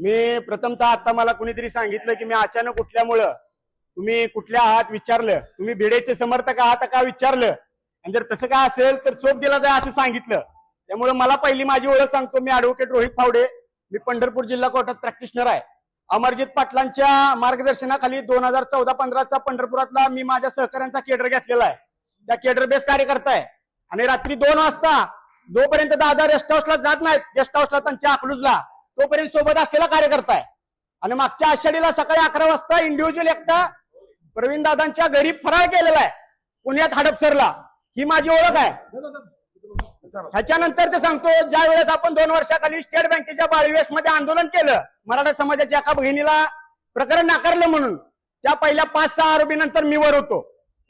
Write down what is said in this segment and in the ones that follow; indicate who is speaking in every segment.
Speaker 1: मी प्रथमतः आता मला कुणीतरी सांगितलं की मी अचानक उठल्यामुळं तुम्ही कुठल्या आहात विचारलं. तुम्ही भिडेचे समर्थक आहात का विचारलं. आणि जर तसं काय असेल तर चोप दिला जाय असं सांगितलं. त्यामुळे मला पहिली माझी ओळख सांगतो मी ऍडव्होकेट रोहित फावडे. मी पंढरपूर जिल्हा कोर्टात प्रॅक्टिशनर आहे. अमरजित पाटलांच्या मार्गदर्शनाखाली दोन हजार चौदा पंधराचा पंढरपुरातला मी माझ्या सहकाऱ्यांचा केडर घेतलेला आहे. त्या केडर बेस कार्यकर्ता आहे. आणि रात्री दोन वाजता जोपर्यंत दादा रेस्ट हाऊसला जात नाहीत गेस्ट हाऊसला त्यांच्या अकलूजला तोपर्यंत सोबत असलेला कार्यकर्ता आहे आणि मागच्या आषाढीला सकाळी अकरा वाजता इंडिव्हिज्युअल एकटा प्रवीण दादांच्या घरी फराळ केलेला आहे पुण्यात हडपसरला. ही माझी ओळख आहे. ह्याच्यानंतर ते सांगतो ज्या वेळेस आपण दोन वर्षाखाली स्टेट बँकेच्या बाळवेस मध्ये आंदोलन केलं मराठा समाजाच्या एका बहिणीला प्रकरण नाकारलं म्हणून त्या पहिल्या पाच सहा आरोपी नंतर मी वर होतो.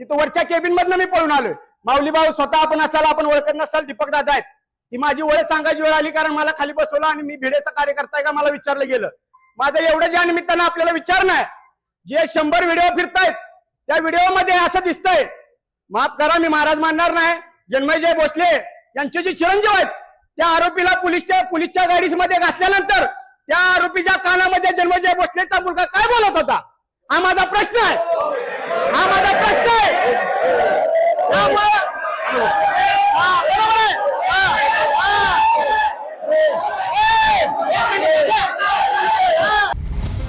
Speaker 1: तिथं वरच्या केबिन मधनं मी पळून आलोय. माऊली भाऊ स्वतः आपण असाल आपण ओळखत नसाल दीपक दादा आहेत. ही माझी ओळख सांगायची वेळ आली कारण मला खाली बसवलं आणि मी भिडेचा कार्यकर्ता आहे का मला विचारलं गेलं. माझं एवढं ज्या निमित्तानं आपल्याला विचारणं आहे जे शंभर व्हिडिओ फिरतायत त्या व्हिडिओमध्ये असं दिसतंय माफ करा मी महाराज मानणार नाही. जन्मयजय भोसले यांचे जे चिरंजीव आहेत त्या आरोपीला पोलीसच्या पोलीसच्या गाडीमध्ये घातल्यानंतर त्या आरोपीच्या कानामध्ये जन्मजय भोसलेचा मुलगा काय बोलत होता? हा माझा प्रश्न आहे हा माझा प्रश्न आहे त्यामुळे हा, बरोबर आहे. हा, हा.